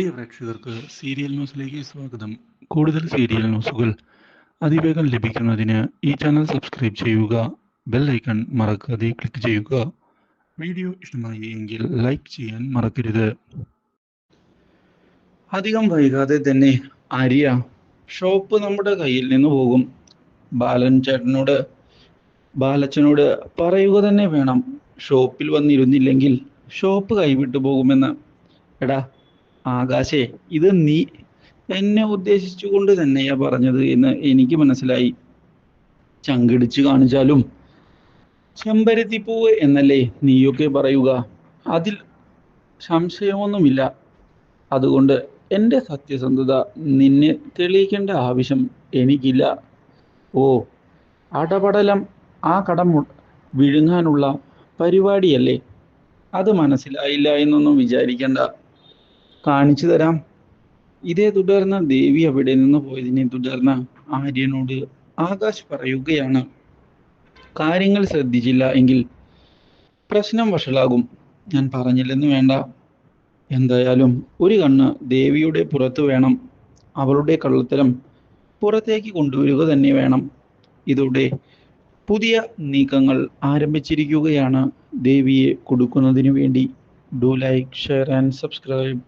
പ്രിയ പ്രേക്ഷകർക്ക് സീരിയൽ ന്യൂസിലേക്ക് സ്വാഗതം. കൂടുതൽ സീരിയൽ ന്യൂസുകൾ അതിവേഗം ലഭിക്കുന്നതിന് ഈ ചാനൽ സബ്സ്ക്രൈബ് ചെയ്യുക ബെൽ ഐക്കൺ മറക്കാതെ ക്ലിക്ക് ചെയ്യുക. വീഡിയോ ഇഷ്ടമായി എങ്കിൽ ലൈക്ക് ചെയ്യാൻ മറക്കരുത്. അധികം വൈകാതെ തന്നെ ആര്യ ഷോപ്പ് നമ്മുടെ കയ്യിൽ നിന്ന് പോകും. ബാലൻ ചേട്ടനോട് ബാലച്ചനോട് പറയുക തന്നെ വേണം. ഷോപ്പിൽ വന്നിരുന്നില്ലെങ്കിൽ ഷോപ്പ് കൈവിട്ടു പോകുമെന്ന്. എടാ ആകാശേ ഇത് നീ എന്നെ ഉദ്ദേശിച്ചുകൊണ്ട് തന്നെയാ പറഞ്ഞത് എന്ന് എനിക്ക് മനസ്സിലായി. ചങ്കിടിച്ചു കാണിച്ചാലും ചെമ്പരത്തിപ്പൂവ് എന്നല്ലേ നീയൊക്കെ പറയുക. അതിൽ സംശയമൊന്നുമില്ല. അതുകൊണ്ട് എന്റെ സത്യസന്ധത നിന്നെ തെളിയിക്കേണ്ട ആവശ്യം എനിക്കില്ല. ഓ അടപടലം ആ കടം വിഴുങ്ങാനുള്ള പരിപാടിയല്ലേ? അത് മനസ്സിലായില്ല എന്നൊന്നും വിചാരിക്കണ്ട. കാണിച്ചു തരാം. ഇതേ തുടർന്ന് ദേവി അവിടെ നിന്ന് പോയതിനെ തുടർന്ന് ആര്യനോട് ആകാശ് പറയുകയാണ് കാര്യങ്ങൾ ശ്രദ്ധിച്ചില്ല എങ്കിൽ പ്രശ്നം വഷളാകും. ഞാൻ പറഞ്ഞില്ലെന്ന് വേണ്ട. എന്തായാലും ഒരു കണ്ണ് ദേവിയുടെ പുറത്ത് വേണം. അവളുടെ കള്ളത്തരം പുറത്തേക്ക് കൊണ്ടുവരിക തന്നെ വേണം. ഇതോടെ പുതിയ നീക്കങ്ങൾ ആരംഭിച്ചിരിക്കുകയാണ്. ദേവിയെ കൊടുക്കുന്നതിന് വേണ്ടി do like share and subscribe